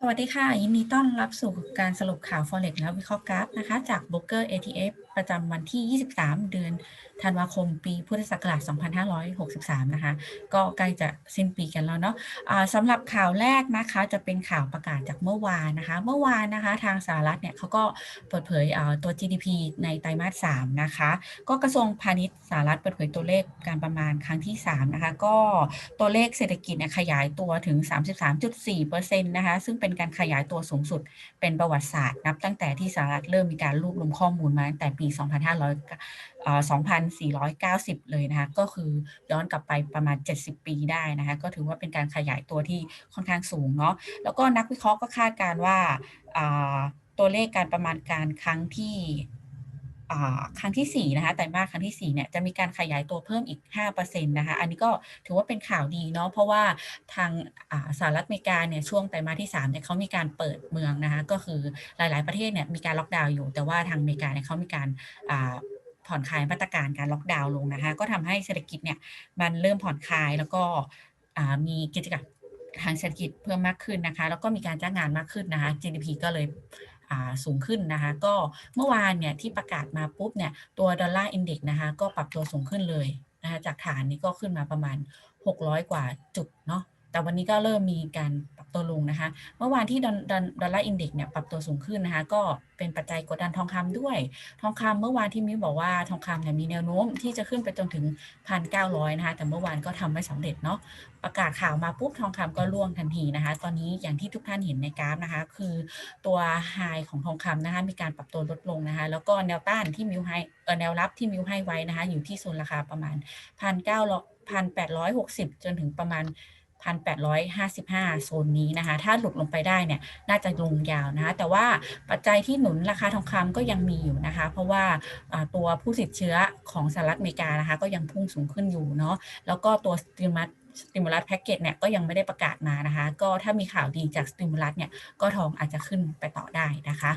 สวัสดีค่ะ ยินดีต้อนรับสู่การสรุปข่าว Forex และวิเคราะห์กราฟนะคะ จาก Broker ATF ประจำวันที่ 23 เดือนธันวาคมปีพุทธศักราช 2563 นะคะ ก็ใกล้จะสิ้นปีกันแล้วเนาะะสำหรับข่าวแรกนะคะจะเป็นข่าวประกาศจากเมื่อวานนะคะ เมื่อวานนะคะทางสหรัฐเนี่ยเขาก็เปิดเผยตัว GDP ในไตรมาส 3 นะคะ ก็กระทรวงพาณิชย์สหรัฐเปิดเผยตัวเลขการประมาณครั้งที่ 3 นะคะ ก็ตัวเลขเศรษฐกิจเนี่ยขยายตัวถึง 33.4%นะคะ ซึ่งเป็นการขยายตัวสูงสุดเป็นประวัติศาสตร์นับตั้งแต่ที่สหรัฐเริ่มมีการรวบรวมข้อมูลมาตั้งแต่ปี2500 2,490 เลยนะคะ ก็คือย้อนกลับไปประมาณ 70 ปีได้นะคะ ก็ถือว่าเป็นการขยายตัวที่ค่อนข้างสูงเนาะ แล้วก็นักวิเคราะห์ก็คาดการว่าตัวเลขการประมาณการครั้งที่ ครั้งที่4นะคะไตรมาสครั้งที่4เนี่ยจะมีการขยายตัวเพิ่มอีก5%นะคะอันนี้ก็ถือว่าเป็นข่าวดีเนาะเพราะว่าทางสหรัฐอเมริกาเนี่ยช่วงไตรมาสที่3เนี่ยเขามีการเปิดเมืองนะคะก็คือหลาย ๆประเทศเนี่ยมีการล็อกดาวน์อยู่ แต่ว่าทางอเมริกาเนี่ยเขามีการผ่อนคลายมาตรการการล็อกดาวน์ลงนะคะก็ทำให้เศรษฐกิจเนี่ยมันเริ่มผ่อนคลายแล้วก็มีกิจกรรมทางเศรษฐกิจเพิ่มมากขึ้นนะคะ แล้วก็มีการจ้างงานมากขึ้นนะคะ GDP ก็เลย สูงขึ้นนะคะ ก็เมื่อวานเนี่ยที่ประกาศมาปุ๊บเนี่ยตัวดอลลาร์อินเด็กนะคะก็ปรับตัวสูงขึ้นเลยนะคะจากฐานนี้ก็ขึ้นมาประมาณ 600 กว่าจุดเนาะ แต่วันนี้ก็เริ่มมีการปรับตัวลงนะคะ เมื่อวานที่ดอลลาร์อินเด็กเนี่ยปรับตัวสูงขึ้นนะคะ ก็เป็นปัจจัยกดดันทองคำด้วย ทองคำเมื่อวานที่มิวบอกว่าทองคำเนี่ยมีแนวโน้มที่จะขึ้นไปจนถึง1,900นะคะ แต่เมื่อวานก็ทำไม่สำเร็จเนาะ ประกาศข่าวมาปุ๊บทองคำก็ร่วงทันทีนะคะ ตอนนี้อย่างที่ทุกท่านเห็นในกราฟนะคะ คือตัวไฮของทองคำนะคะ มีการปรับตัวลดลงนะคะ แล้วก็แนวต้านที่มิวให้เออแนวรับที่มิวให้ไว้นะคะ อยู่ที่โซนราคาประมาณ1,900 1,860จนถึงประมาณ 1,855 โซนนี้นะคะ ถ้าหลุดลงไปได้เนี่ย น่าจะลงยาวนะคะ แต่ว่าปัจจัยที่หนุนราคาทองคำก็ยังมีอยู่นะคะ เพราะว่าตัวผู้ติดเชื้อของสหรัฐอเมริกานะคะ ก็ยังพุ่งสูงขึ้นอยู่เนาะ แล้วก็ตัวสติมัสสติมูลัสแพ็กเกจเนี่ยก็ยังไม่ได้ประกาศมานะคะ ก็ถ้ามีข่าวดีจากสติมูลัสเนี่ยก็ทองอาจจะขึ้นไปต่อได้นะคะ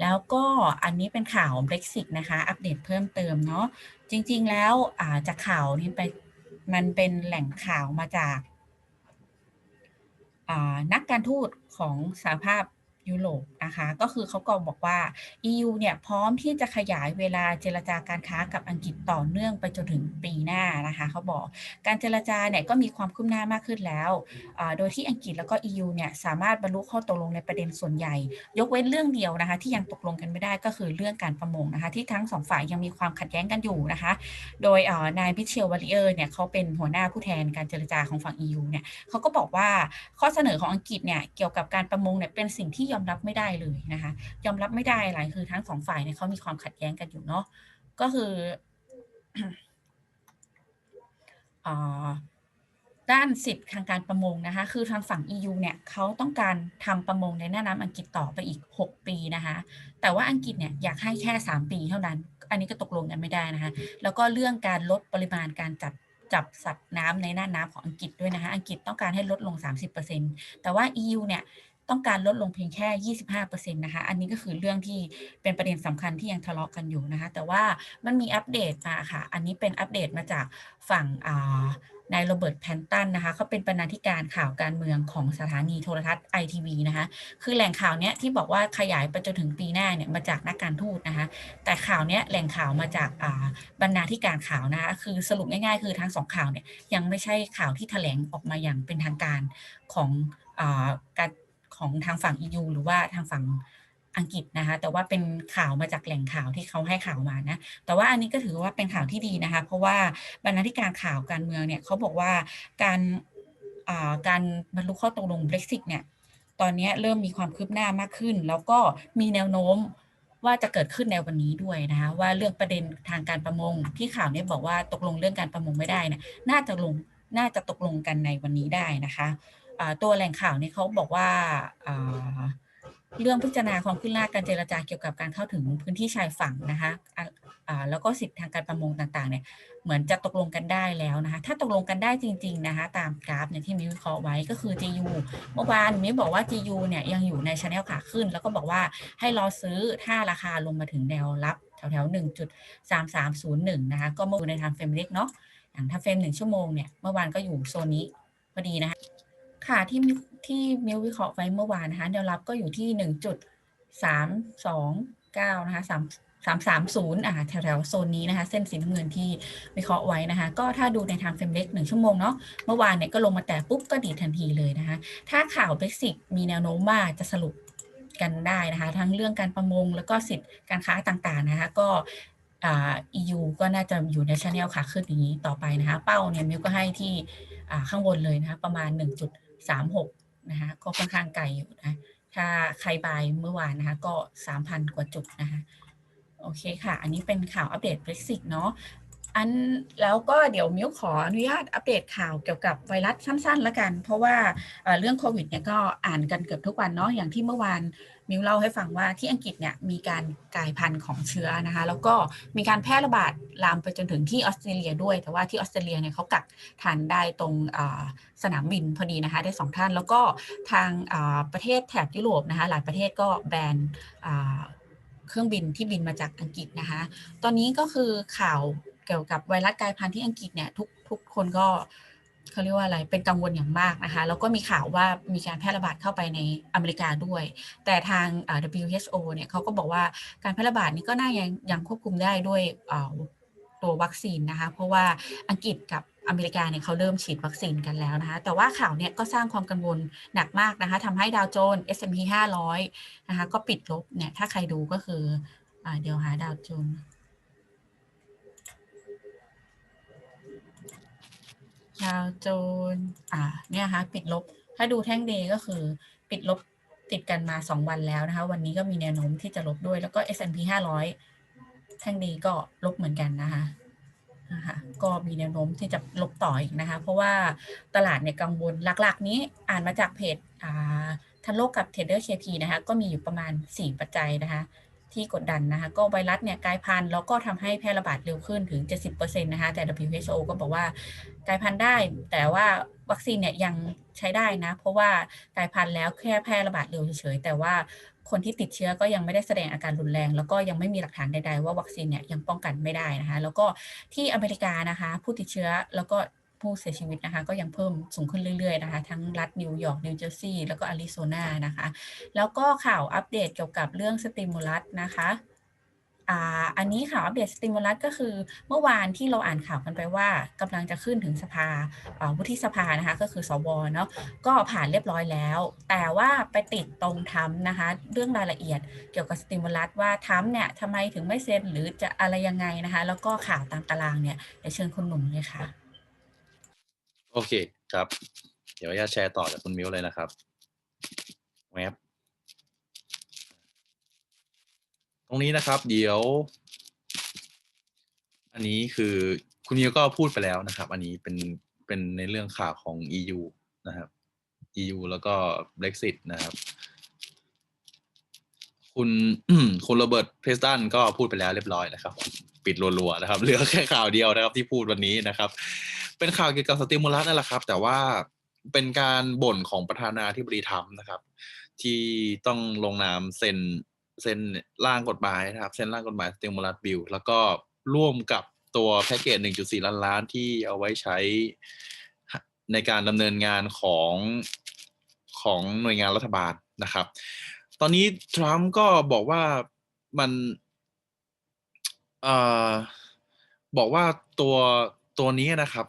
แล้วก็อันนี้เป็นข่าว Brexit นะคะ อัปเดตเพิ่มเติมเนาะจริงๆแล้วจากข่าวนี้ไปมันเป็นแหล่งข่าวมาจาก นักการทูตของสหภาพ ยุโรปนะคะก็คือเขาก็บอกว่า EU เนี่ยพร้อมที่จะขยายเวลาเจรจาการค้ากับอังกฤษต่อเนื่องไปจนถึงปีหน้านะคะเขาบอกการเจรจาเนี่ยก็มีความคืบหน้ามากขึ้นแล้ว โดยที่อังกฤษแล้วก็ EU เนี่ยสามารถบรรลุข้อตกลงในประเด็นส่วนใหญ่ ยกเว้นเรื่องเดียวนะคะที่ยังตกลงกันไม่ได้ก็คือเรื่องการประมงนะคะที่ทั้งสองฝ่ายยังมีความขัดแย้งกันอยู่นะคะโดยนายพิเชลวาริเออร์เนี่ยเขาเป็นหัวหน้าผู้แทนการเจรจาของฝั่ง EU เนี่ยเขาก็บอกว่าข้อเสนอของอังกฤษเนี่ยเกี่ยวกับการประมงเนี่ยเป็นสิ่งที่ยอมรับไม่ได้เลยนะคะ ยอมรับไม่ได้อะไรคือทั้งสองฝ่ายเนี่ยเขามีความขัดแย้งกันอยู่เนาะก็คือด้านสิทธิ์ทางการประมงนะคะ คือทางฝั่ง EU เนี่ยเขาต้องการทำประมงในแม่น้ำอังกฤษต่อไปอีก 6 ปีนะคะ แต่ว่าอังกฤษเนี่ยอยากให้แค่ 3 ปีเท่านั้น อันนี้ก็ตกลงกันไม่ได้นะคะ แล้วก็เรื่องการลดปริมาณการจับจับสัตว์น้ำในหน้าน้ำของอังกฤษด้วยนะคะ อังกฤษต้องการให้ลดลง 30%แต่ว่า EU เนี่ย ต้องการลดลงเพียงแค่ 25%นะคะ อันนี้ก็คือเรื่องที่เป็นประเด็นสำคัญที่ยังทะเลาะกันอยู่นะคะ แต่ว่ามันมีอัปเดตมาค่ะ อันนี้เป็นอัปเดตมาจากฝั่งนายโรเบิร์ตแพนตันนะคะเขาเป็นบรรณาธิการข่าวการเมืองของสถานีโทรทัศน์ไอทีวีนะคะ คือแหล่งข่าวเนี้ยที่บอกว่าขยายไปจนถึงปีหน้าเนี่ยมาจากนักการทูตนะคะ แต่ข่าวเนี้ยแหล่งข่าวมาจากบรรณาธิการข่าวนะคะ คือสรุปง่ายๆ คือทั้งสองข่าวเนี่ยยังไม่ใช่ข่าวที่แถลงออกมาอย่างเป็นทางการของการ ของทางฝั่ง EU หรือว่าทางฝั่งอังกฤษนะคะ แต่ว่าเป็นข่าวมาจากแหล่งข่าวที่เขาให้ข่าวมานะ แต่ว่าอันนี้ก็ถือว่าเป็นข่าวที่ดีนะคะ เพราะว่าบรรณาธิการข่าวการเมืองเนี่ยเขาบอกว่าการการบรรลุข้อตกลง Brexit เนี่ย ตอนนี้เริ่มมีความคืบหน้ามากขึ้น แล้วก็มีแนวโน้มว่าจะเกิดขึ้นในวันนี้ด้วยนะคะว่าเรื่องประเด็นทางการประมงที่ข่าวนี้บอกว่าตกลงเรื่องการประมงไม่ได้นะน่าจะลงน่าจะตกลงกันในวันนี้ได้นะคะ ตัวแหล่งข่าวนี่เขาบอกว่าเรื่องพิจารณาความขึ้นหน้าการเจรจาเกี่ยวกับการเข้าถึงพื้นที่ชายฝั่งนะคะแล้วก็สิทธิทางการประมงต่างๆ เนี่ยเหมือนจะตกลงกันได้แล้วนะคะ ถ้าตกลงกันได้จริง ๆ นะคะ ตามกราฟเนี่ยที่มิววิเคราะห์ไว้ก็คือ GU เมื่อวานมิวบอกว่า GU เนี่ยยังอยู่ในช anel ขาขึ้น แล้วก็บอกว่าให้รอซื้อถ้าราคาลงมาถึงแนวรับแถวๆ1.3301นะคะ ก็มาดูในทางเฟรมเล็กเนาะอย่างถ้าเฟรมหนึ่งชั่วโมงเนี่ยเมื่อวานก็อยู่โซนนี้พอดีนะคะ ค่ะที่ที่มิววิเคราะห์ไว้เมื่อวานนะคะแนวรับก็อยู่ที่หนึ่งจุดสามสองเก้านะคะสามสามสามศูนย์อ่าแถวๆโซนนี้นะคะ เส้นสีน้ำเงินที่วิเคราะห์ไว้นะคะ ก็ถ้าดูในทางเฟรมเล็กหนึ่งชั่วโมงเนาะเมื่อวานเนี่ยก็ลงมาแต่ปุ๊บก็ดีทันทีเลยนะคะ ถ้าข่าวเบสิกมีแนวโน้มว่าจะสรุปกันได้นะคะ ทั้งเรื่องการประมงแล้วก็สิทธิการค้าต่างๆนะคะ ก็อ่า EU ก็น่าจะอยู่ในชแนลขาขึ้นอย่างนี้ต่อไปนะคะ เป้าเนี่ยมิวก็ให้ที่อ่าข้างบนเลยนะคะ ประมาณ 1.36นะคะก็ค่อนข้างไกลอยู่นะถ้าใครบายเมื่อวานนะคะก็ 3,000 กว่าจุดนะคะโอเคค่ะ อันนี้เป็นข่าวอัปเดต Brexit เนาะ อันแล้วก็เดี๋ยวมิวขออนุญาตอัปเดตข่าวเกี่ยวกับไวรัสสั้นๆแล้วกัน เพราะว่าเรื่องโควิดเนี่ยก็อ่านกันเกือบทุกวันเนาะอย่างที่เมื่อวานมิวเล่าให้ฟังว่าที่อังกฤษเนี่ยมีการกลายพันธุ์ของเชื้อนะคะ แล้วก็มีการแพร่ระบาดลามไปจนถึงที่ออสเตรเลียด้วย แต่ว่าที่ออสเตรเลียเนี่ยเขากักทานได้ตรงสนามบินพอดีนะคะ ได้สองท่าน แล้วก็ทางประเทศแถบยุโรปนะคะหลายประเทศก็แบนเครื่องบินที่บินมาจากอังกฤษนะคะ ตอนนี้ก็คือข่าว เกี่ยวกับไวรัสกลายพันธุ์ที่อังกฤษเนี่ยทุกทุกคนก็เขาเรียกว่าอะไรเป็นกังวลอย่างมากนะคะ แล้วก็มีข่าวว่ามีการแพร่ระบาดเข้าไปในอเมริกาด้วย แต่ทาง WHO เนี่ยเขาก็บอกว่าการแพร่ระบาดนี้ก็น่ายังยังควบคุมได้ด้วยตัววัคซีนนะคะ เพราะว่าอังกฤษกับอเมริกาเนี่ยเขาเริ่มฉีดวัคซีนกันแล้วนะคะ แต่ว่าข่าวเนี่ยก็สร้างความกังวลหนักมากนะคะทำให้ดาวโจนส์ S&P 500 นะคะก็ปิดลบเนี่ย ถ้าใครดูก็คืออเดี๋ยวหาดาวโจนส์ ดาวโจนอ่าเนี่ยค่ะปิดลบ ถ้าดูแท่งเดย์ก็คือปิดลบติดกันมา 2 วันแล้วนะคะ วันนี้ก็มีแนวโน้มที่จะลบด้วยแล้วก็ S&P 500 แท่งเดย์ก็ลบเหมือนกันนะคะนะคะก็มีแนวโน้มที่จะลบต่ออีกนะคะ เพราะว่าตลาดเนี่ยกังวลหลักๆ นี้อ่านมาจากเพจทันโลกกับเทรดเดอร์เคพีนะคะ ก็มีอยู่ประมาณ 4 ปัจจัยนะคะ ที่กดดันนะคะ ก็ไวรัสเนี่ยกลายพันธุ์แล้วก็ทำให้แพร่ระบาดเร็วขึ้นถึง 70%นะคะ แต่ WHO ก็บอกว่ากลายพันธุ์ได้ แต่ว่าวัคซีนเนี่ยยังใช้ได้นะ เพราะว่ากลายพันธุ์แล้วแค่แพร่ระบาดเร็วเฉยๆ แต่ว่าคนที่ติดเชื้อก็ยังไม่ได้แสดงอาการรุนแรง แล้วก็ยังไม่มีหลักฐานใดๆ ว่าวัคซีนเนี่ยยังป้องกันไม่ได้นะคะ แล้วก็ที่อเมริกานะคะ ผู้ติดเชื้อแล้วก็ ผู้เสียชีวิตนะคะ ก็ยังเพิ่มสูงขึ้นเรื่อยๆนะคะ ทั้งรัฐนิวยอร์กนิวเจอร์ซีย์แล้วก็อาริโซนานะคะ แล้วก็ข่าวอัปเดตเกี่ยวกับเรื่องสติมูลัสนะคะอันนี้ข่าวอัปเดตสติมูลัสก็คือเมื่อวานที่เราอ่านข่าวกันไปว่ากำลังจะขึ้นถึงสภาอ่าวุฒิสภานะคะก็คือสวเนาะก็ผ่านเรียบร้อยแล้ว แต่ว่าไปติดตรงทั้มนะคะเรื่องรายละเอียดเกี่ยวกับสติมูลัสว่าทั้มเนี่ยทำไมถึงไม่เซ็นหรือจะอะไรยังไงนะคะ แล้วก็ข่าวตามตารางเนี่ยเดี๋ยวเชิญคุณหนุ่มเลยค่ะ โอเคครับ เดี๋ยวจะแชร์ต่อจากคุณมิวเลยนะครับแวบตรงนี้นะครับ เดี๋ยว อันนี้คือคุณมิวก็พูดไปแล้วนะครับ อันนี้เป็นเป็นในเรื่องข่าวของ EU นะครับ EU แล้วก็ Brexit นะครับคุณคุณโรเบิร์ตเพสตันก็พูดไปแล้วเรียบร้อยนะครับ ปิดรัวๆนะครับ เหลือแค่ข่าวเดียวนะครับที่พูดวันนี้นะครับ เป็นข่าวเกี่ยวกับสติมูลัสนั่นแหละครับ แต่ว่าเป็นการบ่นของประธานาธิบดีทรัมป์นะครับ ที่ต้องลงนามเซ็นเซ็นร่างกฎหมายนะครับ เซ็นร่างกฎหมายสติมูลัสบิลแล้วก็ร่วมกับตัวแพ็กเกจ 1.4 ล้านล้านที่เอาไว้ใช้ในการดำเนินงานของของหน่วยงานรัฐบาลนะครับ ตอนนี้ทรัมป์ก็บอกว่ามันอบอกว่าตัว ตัวนี้นะครับ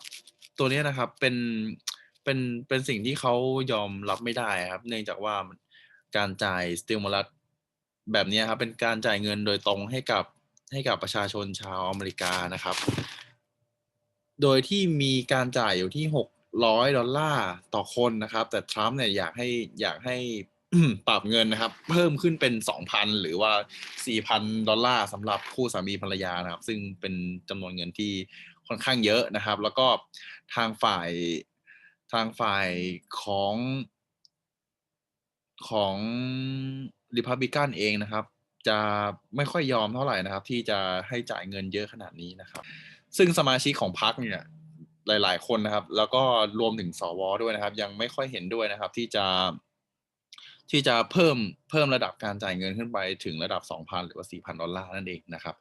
ตัวนี้นะครับเป็นเป็นเป็นสิ่งที่เขายอมรับไม่ได้ครับ เนื่องจากว่าการจ่ายสติมูลัสแบบนี้ครับ เป็นการจ่ายเงินโดยตรงให้กับให้กับประชาชนชาวอเมริกานะครับ โดยที่มีการจ่ายอยู่ที่หกร้อยดอลลาร์ต่อคนนะครับ แต่ทรัมป์เนี่ยอยากให้อยากให้ปรับเงินนะครับ เพิ่มขึ้นเป็นสองพันหรือว่าสี่พันดอลลาร์สำหรับคู่สามีภรรยานะครับ ซึ่งเป็นจำนวนเงินที่ ค่อนข้างเยอะนะครับ แล้วก็ทางฝ่ายทางฝ่ายของของริพับบิกันเองนะครับ จะไม่ค่อยยอมเท่าไหร่นะครับ ที่จะให้จ่ายเงินเยอะขนาดนี้นะครับ ซึ่งสมาชิกของพรรคเนี่ยหลาย ๆ คนนะครับ แล้วก็รวมถึงสวด้วยนะครับ ยังไม่ค่อยเห็นด้วยนะครับ ที่จะที่จะเพิ่มเพิ่มระดับการจ่ายเงินขึ้นไปถึงระดับ 2,000 หรือว่า 4,000 ดอลลาร์นั่นเองนะครับ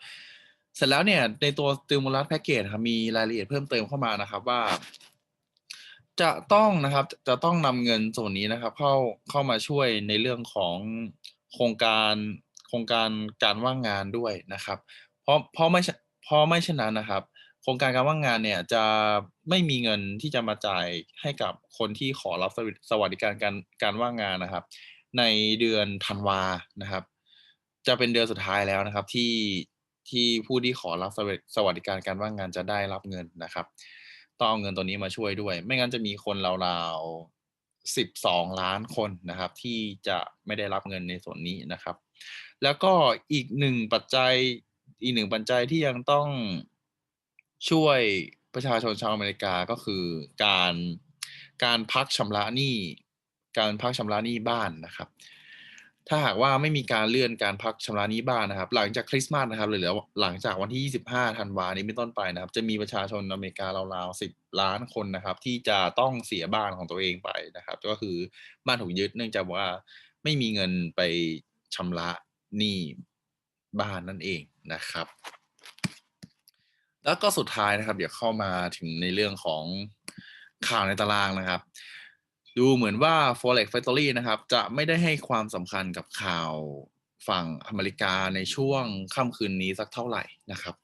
เสร็จแล้วเนี่ยในตัว stimulus package ครับมีรายละเอียดเพิ่มเติมเข้ามานะครับว่า จะต้องนะครับจะต้องนำเงินส่วนนี้นะครับ เข้าเข้ามาช่วยในเรื่องของโครงการโครงการการว่างงานด้วยนะครับ เพราะเพราะไม่เพราะไม่เช่นนั้นนะครับ โครงการการว่างงานเนี่ยจะไม่มีเงินที่จะมาจ่ายให้กับคนที่ขอรับสวัสดิการการการว่างงานนะครับ ในเดือนธันวานะครับ จะเป็นเดือนสุดท้ายแล้วนะครับ ที่ ที่ผู้ที่ขอรับสวัสดิการการว่างงานจะได้รับเงินนะครับ ต้องเอาเงินตัวนี้มาช่วยด้วย ไม่งั้นจะมีคนราวๆสิบสองล้านคนนะครับ ที่จะไม่ได้รับเงินในส่วนนี้นะครับ แล้วก็อีกหนึ่งปัจจัยอีกหนึ่งปัจจัยที่ยังต้องช่วยประชาชนชาวอเมริกาก็คือการการพักชำระหนี้การพักชำระหนี้บ้านนะครับ ถ้าหากว่าไม่มีการเลื่อนการพักชำระหนี้บ้านนะครับ หลังจากคริสต์มาสนะครับหรือหลังจากวันที่ 25 ธันวานี้เป็นต้นไปนะครับ จะมีประชาชนอเมริการาวๆ 10 ล้านคนนะครับ ที่จะต้องเสียบ้านของตัวเองไปนะครับ ก็คือบ้านถูกยึดเนื่องจากว่าไม่มีเงินไปชำระหนี้บ้านนั่นเองนะครับ แล้วก็สุดท้ายนะครับ เดี๋ยวเข้ามาถึงในเรื่องของข่าวในตารางนะครับ ดูเหมือนว่า Forex Factory นะครับ จะไม่ได้ให้ความสำคัญกับข่าวฝั่งอเมริกาในช่วงค่ำคืนนี้สักเท่าไหร่นะครับ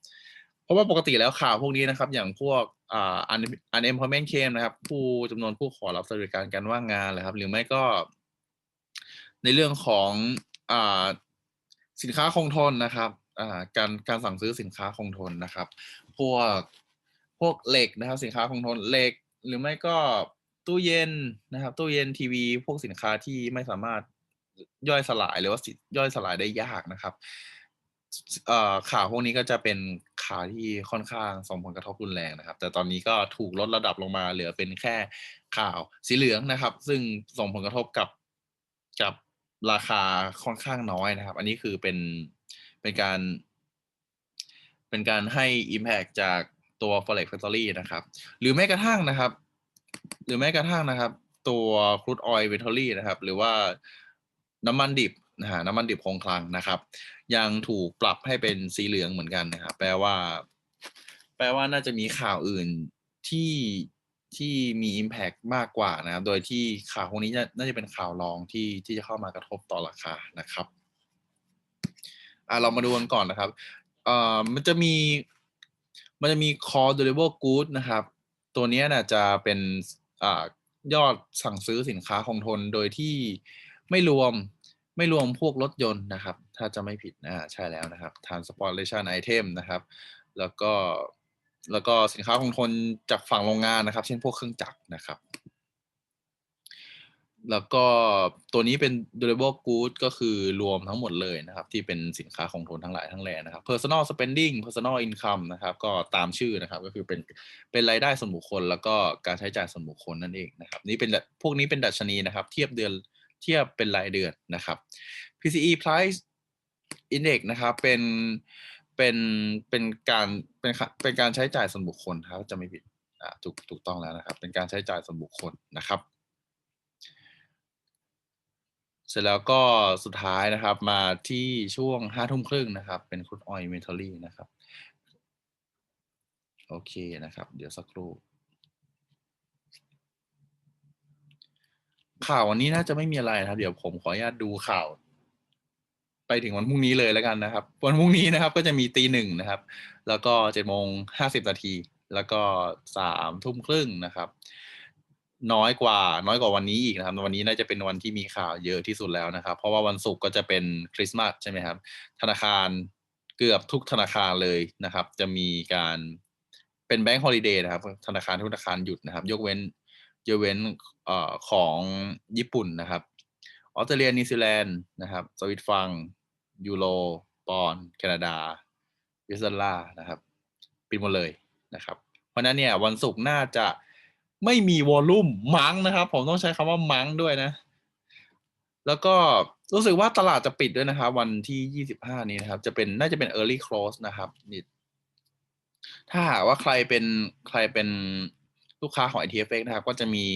เพราะว่าปกติแล้วข่าวพวกนี้นะครับ อย่างพวกอ่า unemployment claim นะครับ ผู้จำนวนผู้ขอรับสวัสดิการการว่างงานเลยครับ หรือไม่ก็ ในเรื่องของอ่าสินค้าคงทนนะครับอ่าการการสั่งซื้อสินค้าคงทนนะครับ พวกพวกเหล็กนะครับ สินค้าคงทนเหล็ก หรือไม่ก็ ตู้เย็นนะครับ ตู้เย็นทีวีพวกสินค้าที่ไม่สามารถย่อยสลายหรือว่าย่อยสลายได้ยากนะครับข่าวพวกนี้ก็จะเป็นข่าวที่ค่อนข้างส่งผลกระทบรุนแรงนะครับ แต่ตอนนี้ก็ถูกลดระดับลงมาเหลือเป็นแค่ข่าวสีเหลืองนะครับ ซึ่งส่งผลกระทบกับกับราคาค่อนข้างน้อยนะครับ อันนี้คือเป็นเป็นการ เป็นการให้ Impact จากตัว Forex Factory นะครับ หรือแม้กระทั่งนะครับ หรือแม้กระทั่งนะครับ ตัว crude oil inventory นะครับ หรือว่าน้ำมันดิบนะฮะน้ำมันดิบคงคลังนะครับ ยังถูกปรับให้เป็นสีเหลืองเหมือนกันนะครับ แปลว่า แปลว่าน่าจะมีข่าวอื่นที่ที่มี Impact มากกว่านะครับ โดยที่ข่าวพวกนี้น่าจะเป็นข่าวรองที่ที่จะเข้ามากระทบต่อราคานะครับอ่าเรามาดูกันก่อนนะครับเอ่อมันจะมีมันจะมี core durable goods นะครับ ตัวนี้นะจะเป็นอยอดสั่งซื้อสินค้าคงทนโดยที่ไม่รวมไม่รวมพวกรถยนต์นะครับ ถ้าจะไม่ผิดนะใช่แล้วนะครับ transportation item นะครับ แล้วก็แล้วก็สินค้าคงทนจากฝั่งโรงงานนะครับ เช่นพวกเครื่องจักรนะครับ แล้วก็ตัวนี้เป็น durable good ก็คือรวมทั้งหมดเลยนะครับ ที่เป็นสินค้าคงทนทั้งหลายทั้งแหล่นะครับ personal spending personal income นะครับ ก็ตามชื่อนะครับ ก็คือเป็นเป็นรายได้ส่วนบุคคล แล้วก็การใช้จ่ายส่วนบุคคลนั่นเองนะครับ นี่เป็นพวกนี้เป็นดัชนีนะครับ เทียบเดือนเทียบเป็นรายเดือนนะครับ PCE price index นะครับเป็นเป็นเป็นการเป็นเป็นการใช้จ่ายส่วนบุคคลครับจะไม่ผิดอ่าถูกถูกต้องแล้วนะครับ เป็นการใช้จ่ายส่วนบุคคลนะครับ เสร็จแล้วก็สุดท้ายนะครับ มาที่ช่วงห้าทุ่มครึ่งนะครับ เป็นคุณออยเมทัลลี่นะครับ โอเคนะครับ เดี๋ยวสักครู่ข่าววันนี้น่าจะไม่มีอะไรนะครับ เดี๋ยวผมขออนุญาตดูข่าว ไปถึงวันพรุ่งนี้เลยแล้วกันนะครับ วันพรุ่งนี้นะครับ ก็จะมีตีหนึ่งนะครับ แล้วก็เจ็ดโมงห้าสิบนาทีแล้วก็สามทุ่มครึ่งนะครับ น้อยกว่า น้อยกว่าวันนี้อีกนะครับ วันนี้น่าจะเป็นวันที่มีข่าวเยอะที่สุดแล้วนะครับ เพราะว่าวันศุกร์ก็จะเป็นคริสต์มาสใช่ไหมครับ ธนาคารเกือบทุกธนาคารเลยนะครับ จะมีการเป็นแบงก์ฮอลิเดย์นะครับ ธนาคารทุกธนาคารหยุดนะครับ ยกเว้นยกเว้นอของญี่ปุ่นนะครับ ออสเตรเลียนิวซีแลนด์นะครับ สวิตฟัง ยูโร ปอน แคนาดาเวสเซล่านะครับ ปิดหมดเลยนะครับ เพราะนั้นเนี่ยวันศุกร์น่าจะ ไม่มีวอลลุ่มมั้งนะครับ ผมต้องใช้คำว่ามั้งด้วยนะ แล้วก็รู้สึกว่าตลาดจะปิดด้วยนะครับ วันที่ 25 นี้นะครับ จะเป็นน่าจะเป็น early close นะครับนี่ถ้าหากว่าใครเป็นใครเป็นลูกค้าของ ITFX นะครับ ก็จะมี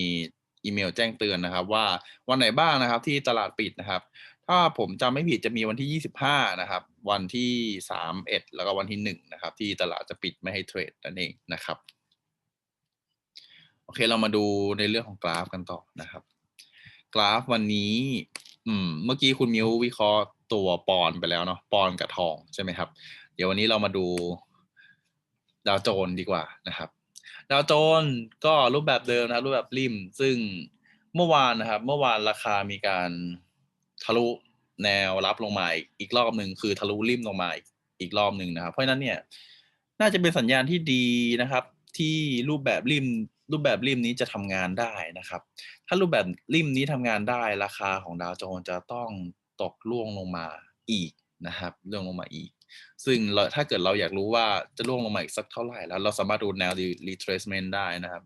อีเมลแจ้งเตือนนะครับ ว่าวันไหนบ้างนะครับ ที่ตลาดปิดนะครับ ถ้าผมจำไม่ผิดจะมีวันที่ 25 นะครับ วันที่ 31 แล้วก็วันที่ 1 นะครับ ที่ตลาดจะปิดไม่ให้เทรดนั่นเองนะครับ โอเคเรามาดูในเรื่องของกราฟกันต่อนะครับ กราฟวันนี้ อืม เมื่อกี้คุณมิววิเคราะห์ตัวปอนไปแล้วเนาะปอนกับทองใช่ไหมครับ เดี๋ยววันนี้เรามาดูดาวโจนส์ดีกว่านะครับ ดาวโจนส์ก็รูปแบบเดิมนะรูปแบบริม ซึ่งเมื่อวานนะครับ เมื่อวานราคามีการทะลุแนวรับลงมาอีกรอบหนึ่งคือทะลุริมลงมาอีกอีกรอบหนึ่งนะครับ เพราะฉะนั้นเนี่ย น่าจะเป็นสัญญาณที่ดีนะครับ ที่รูปแบบริม รูปแบบริมนี้จะทำงานได้นะครับ ถ้ารูปแบบริมนี้ทำงานได้ราคาของดาวโจนส์จะต้องตกล่วงลงมาอีกนะครับล่วงลงมาอีก ซึ่งเราถ้าเกิดเราอยากรู้ว่าจะล่วงลงมาอีกสักเท่าไหร่แล้ว เราสามารถดูแนว retracement ได้นะครับ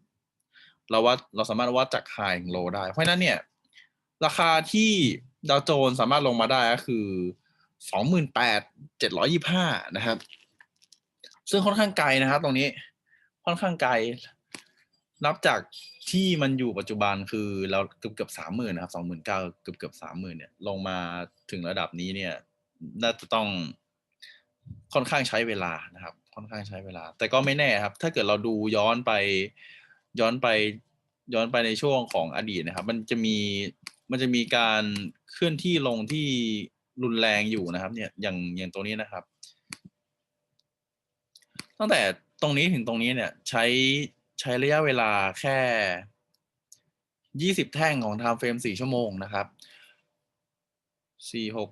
เราว่าเราสามารถวัดจาก high ถึง low ได้ เพราะนั้นเนี่ย ราคาที่ดาวโจนส์สามารถลงมาได้ก็คือ28,725นะครับ ซึ่งค่อนข้างไกลนะครับ ตรงนี้ค่อนข้างไกล นับจากที่มันอยู่ปัจจุบันคือเราเกือบเกือบสามหมื่นนะครับสองหมื่นเก้าเกือบเกือบสามหมื่นเนี่ยลงมาถึงระดับนี้เนี่ย น่าจะต้องค่อนข้างใช้เวลานะครับ ค่อนข้างใช้เวลา แต่ก็ไม่แน่ครับ ถ้าเกิดเราดูย้อนไป ย้อนไป ย้อนไปในช่วงของอดีตนะครับ มันจะมีมันจะมีการเคลื่อนที่ลงที่รุนแรงอยู่นะครับ เนี่ยอย่างอย่างตัวนี้นะครับ ตั้งแต่ตรงนี้ถึงตรงนี้เนี่ย ใช้ ใช้ระยะเวลาแค่ยี่สิบแท่งของ time frame สี่ชั่วโมงนะครับสี่หก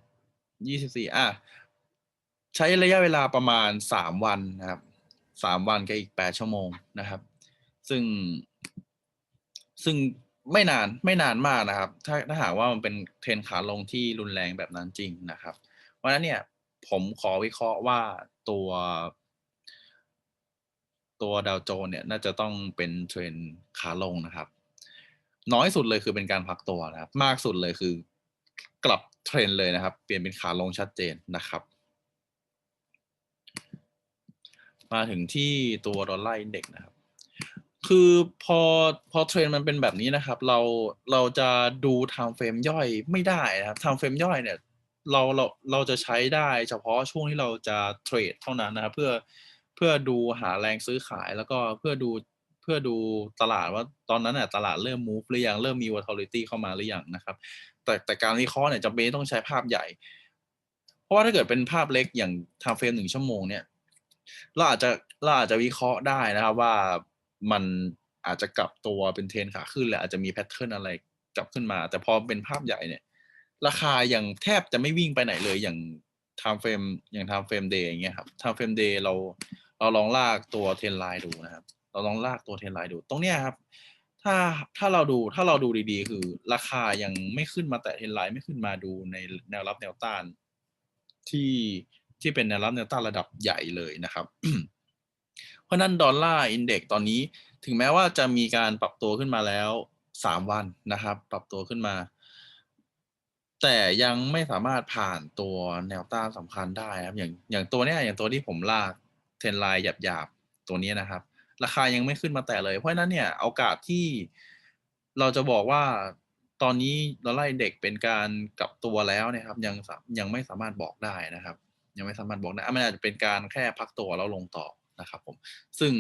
ยี่สิบสี่อะ ใช้ระยะเวลาประมาณสามวันนะครับสามวันกับอีกแปดชั่วโมงนะครับ ซึ่ง ซึ่งไม่นานไม่นานมากนะครับ ถ้าถ้าหากว่ามันเป็นเทรนขาลงที่รุนแรงแบบนั้นจริงนะครับ เพราะฉะนั้นเนี่ยผมขอวิเคราะห์ว่าตัว ตัวดาวโจนส์เนี่ยน่าจะต้องเป็นเทรนขาลงนะครับ น้อยสุดเลยคือเป็นการพักตัวนะครับ มากสุดเลยคือกลับเทรนเลยนะครับ เปลี่ยนเป็นขาลงชัดเจนนะครับ มาถึงที่ตัวดอลลาร์อินเด็กนะครับ คือพอพอเทรนมันเป็นแบบนี้นะครับ เราเราจะดู time frame ย่อยไม่ได้นะครับ time frame ย่อยเนี่ยเราเราเราจะใช้ได้เฉพาะช่วงที่เราจะเทรดเท่านั้นนะครับ เพื่อ เพื่อดูหาแรงซื้อขายแล้วก็เพื่อดูเพื่อดูตลาดว่าตอนนั้นน่ะตลาดเริ่ม move หรือยังเริ่มมี volatility เข้ามาหรือยังนะครับ แต่แต่การวิเคราะห์เนี่ยจำเป็นต้องใช้ภาพใหญ่ เพราะว่าถ้าเกิดเป็นภาพเล็กอย่าง time frame หนึ่งชั่วโมงเนี่ยเราอาจจะเราอาจจะวิเคราะห์ได้นะครับว่ามันอาจจะกลับตัวเป็นเทรนขาขึ้นและอาจจะมีแพทเทิร์นอะไรกลับขึ้นมา แต่พอเป็นภาพใหญ่เนี่ย ราคาอยังแทบจะไม่วิ่งไปไหนเลยอย่าง time frame อย่าง time frame day อย่างเงี้ยครับ time frame day เรา เราลองลากตัวเทรนไลน์ดูนะครับ เราลองลากตัวเทรนไลน์ดู ตรงเนี้ยครับ ถ้าถ้าเราดูถ้าเราดูดีๆ คือราคายังไม่ขึ้นมาแตะเทรนไลน์ไม่ขึ้นมาดูในแนวรับแนวต้าน ที่ที่เป็นแนวรับแนวต้านระดับใหญ่เลยนะครับ เพราะนั้นดอลลาร์อินเด็กตอนนี้ถึงแม้ว่าจะมีการปรับตัวขึ้นมาแล้วสามวันนะครับ ปรับตัวขึ้นมา แต่ยังไม่สามารถผ่านตัวแนวต้านสำคัญได้ครับ อย่างอย่างตัวเนี้ยอย่างตัวที่ผมลาก ทรนไลน์หยาบๆ ตัวนี้นะครับ ราคายังไม่ขึ้นมาแต่เลย เพราะนั้นเนี่ยโอกาสที่เราจะบอกว่าตอนนี้ดอลลาร์อินเด็กเป็นการกลับตัวแล้วนะครับ ยังยังไม่สามารถบอกได้นะครับ ยังไม่สามารถบอกได้มันอาจจะเป็นการแค่พักตัวแล้วลงต่อนะครับ ผม ซึ่ง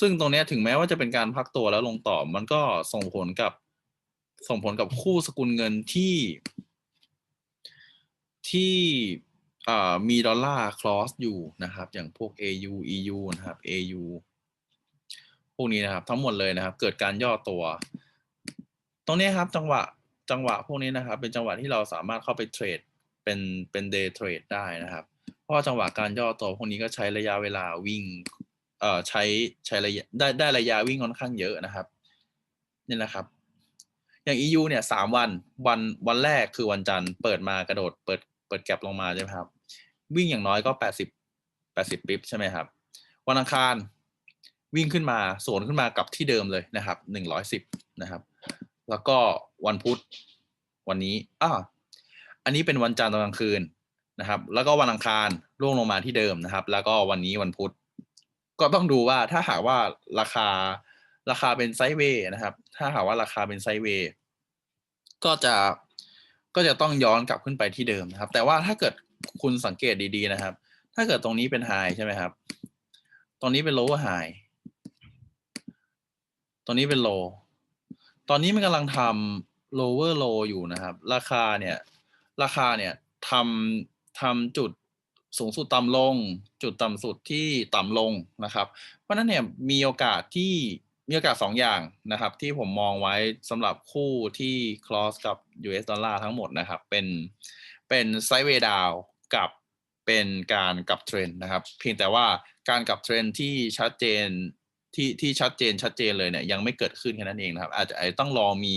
ซึ่งตรงนี้ถึงแม้ว่าจะเป็นการพักตัวแล้วลงต่อ มันก็ส่งผลกับส่งผลกับคู่สกุลเงินที่ที่ มีดอลลาร์คลอสอยู่นะครับ อย่างพวก AU EU นะครับ AU พวกนี้นะครับ ทั้งหมดเลยนะครับ เกิดการย่อตัว ตรงนี้ครับจังหวะจังหวะพวกนี้นะครับ เป็นจังหวะที่เราสามารถเข้าไปเทรดเป็นเป็นเดย์เทรดได้นะครับ เพราะจังหวะการย่อตัวพวกนี้ก็ใช้ระยะเวลาวิ่งเอ่อใช้ใช้ระยะได้ได้ระยะวิ่งค่อนข้างเยอะนะครับนี่แหละครับ อย่าง EU เนี่ยสามวันวันวันแรกคือวันจันทร์เปิดมากระโดดเปิด เปิดแก็บลงมาใช่ไหมครับ วิ่งอย่างน้อยก็แปดสิบแปดสิบปิ๊บใช่ไหมครับ วันอังคารวิ่งขึ้นมาสวนขึ้นมากับที่เดิมเลยนะครับหนึ่งร้อยสิบนะครับ แล้วก็วันพุธวันนี้อ่าอันนี้เป็นวันจันทร์ตอนกลางคืนนะครับ แล้วก็วันอังคารร่วงลงมาที่เดิมนะครับ แล้วก็วันนี้วันพุธก็ต้องดูว่าถ้าหากว่าราคาราคาเป็นไซด์เวย์นะครับ ถ้าหากว่าราคาเป็นไซด์เวย์ก็จะ ก็จะต้องย้อนกลับขึ้นไปที่เดิมนะครับ แต่ว่าถ้าเกิดคุณสังเกตดีๆนะครับ ถ้าเกิดตรงนี้เป็นไฮใช่ไหมครับ ตรงนี้เป็น lower high ตตอนนี้เป็นโลตอนนี้มันกำลังทำ lower low อยู่นะครับ ราคาเนี่ย ราคาเนี่ยทำทำจุดสูงสุดต่ำลง จุดต่ำสุดที่ต่ำลงนะครับ เพราะนั้นเนี่ยมีโอกาสที่ มีโอกาสสองอย่างนะครับ ที่ผมมองไว้สำหรับคู่ที่ cross กับ US ดอลลาร์ทั้งหมดนะครับ เป็นเป็นไซด์เวย์ดาวกับเป็นการกลับเทรนด์นะครับ เพียงแต่ว่าการกลับเทรนที่ชัดเจนที่ที่ชัดเจนชัดเจนเลยเนี่ยยังไม่เกิดขึ้นแค่นั้นเองนะครับอาจจะอาจจะต้องรอมี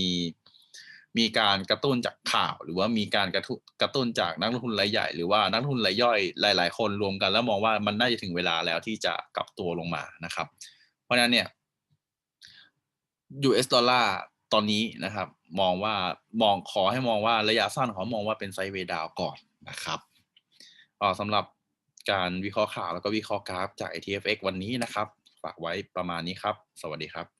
มีการกระตุ้นจากข่าว หรือว่ามีการกระทุกระตุ้นจากนักลงทุนรายใหญ่ หรือว่านักลงทุนรายย่อยหลาย ๆ คนรวมกัน แล้วมองว่ามันน่าจะถึงเวลาแล้วที่จะกลับตัวลงมานะครับ เพราะฉะนั้นเนี่ย US ดอลลาร์ตอนนี้นะครับ มองว่ามองขอให้มองว่าระยะสั้นขอมองว่าเป็นไซด์เวดาวก่อนนะครับสำหรับการวิเคราะห์ข่าวแล้วก็วิเคราะห์กราฟจาก ATFX วันนี้นะครับ ฝากไว้ประมาณนี้ครับ สวัสดีครับ